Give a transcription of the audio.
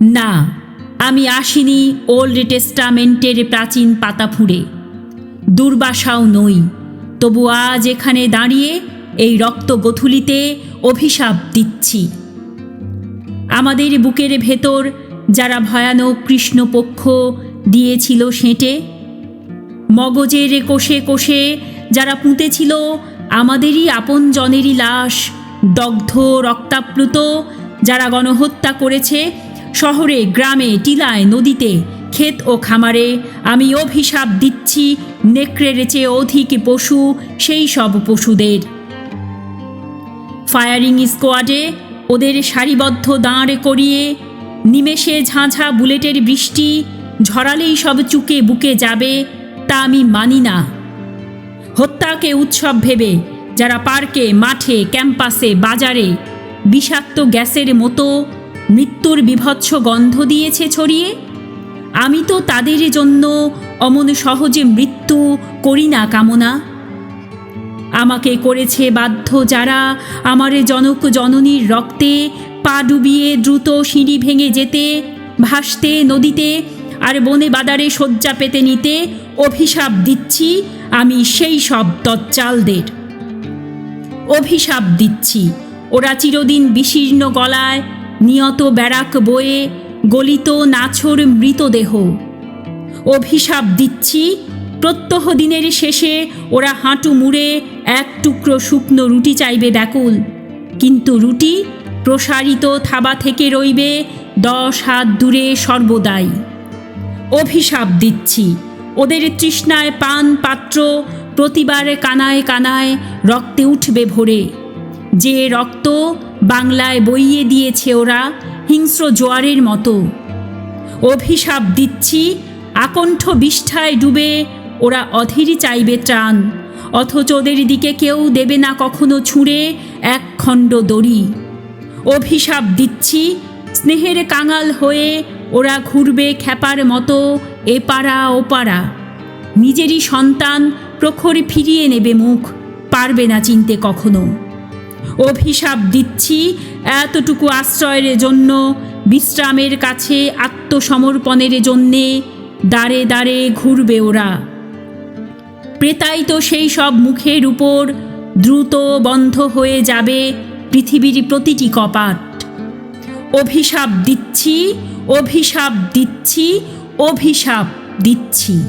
না, আমি আসিনি ওল্ড টেস্টামেন্টের প্রাচীন পাতা ফুঁড়ে। দুর্বাসাও নই, তবু আজ এখানে দাঁড়িয়ে এই রক্ত গথুলিতে অভিশাপ দিচ্ছি। আমাদের বুকের ভেতর যারা ভয়ানক কৃষ্ণপক্ষ দিয়েছিল সেঁটে, মগজের কোষে কোষে যারা পুঁতেছিল, আমাদেরই আপন জনেরই লাশ, দগ্ধ রক্তাপ্লুত যারা গণহত্যা করেছে শহরে, গ্রামে, টিলায়, নদীতে, ক্ষেত ও খামারে আমি অভিশাপ দিচ্ছি নেকড়ের চেয়ে অধিক পশু, সেই সব পশুদের। ফায়ারিং স্কোয়াডে ওদের সারিবদ্ধ দাঁড় করিয়ে নিমেষে ঝাঁঝা বুলেটের বৃষ্টি ঝরালেই সব চুকে বুকে যাবে, তা আমি মানি না। হত্যাকে উৎসব ভেবে যারা পার্কে, মাঠে, ক্যাম্পাসে, বাজারে বিষাক্ত গ্যাসের মতো মৃত্যুর বিভৎস গন্ধ দিয়েছে ছড়িয়ে। আমি তো তাদের জন্য অমন সহজে মৃত্যু করি না, কামনা। আমাকে করেছে বাধ্য যারা আমার জনক জননীর রক্তে পা ডুবিয়ে দ্রুত সিঁড়ি ভেঙে যেতে, ভাসতে নদীতে আর বনে বাদারে শয্যা পেতে নিতে অভিশাপ দিচ্ছি আমি সেই সব তচ্চালদের অভিশাপ দিচ্ছি, ওরা চিরদিন বিশীর্ণ গলায় নিয়ত ব্যারাক বয়ে গলিত নাছর মৃতদেহ। অভিশাপ দিচ্ছি, প্রত্যহ দিনের শেষে ওরা হাঁটু মুড়ে এক টুকরো শুকনো রুটি চাইবে ব্যাকুল। কিন্তু রুটি প্রসারিত থাবা থেকে রইবে দশ হাত দূরে সর্বদাই। অভিশাপ দিচ্ছি, ওদের তৃষ্ণায় পান পাত্র প্রতিবার কানায় কানায় রক্তে উঠবে ভরে। যে রক্ত বাংলায় বইয়ে দিয়েছে ওরা হিংস্র জোয়ারের মতো। অভিশাপ দিচ্ছি, আকণ্ঠ বিষ্ঠায় ডুবে ওরা অধীরই চাইবে ত্রাণ। অথচ ওদের দিকে কেউ দেবে না কখনো ছুঁড়ে এক খণ্ড দড়ি। অভিশাপ দিচ্ছি, স্নেহের কাঙাল হয়ে ওরা ঘুরবে খ্যাপার মতো এপাড়া ওপাড়া নিজেরই সন্তান প্রখর ফিরিয়ে নেবে মুখ, পারবে না চিনতে কখনো। অভিশাপ দিচ্ছি। এতটুকু আশ্রয়ের জন্য, বিশ্রামের কাছে, আত্মসমর্পণের জন্যে দাঁড়ে দাঁড়ে ঘুরবে ওরা। প্রেতায়িত সেই সব মুখের উপর দ্রুত বন্ধ হয়ে যাবে পৃথিবীর প্রতিটি কপাট। অভিশাপ দিচ্ছি অভিশাপ দিচ্ছি অভিশাপ দিচ্ছি।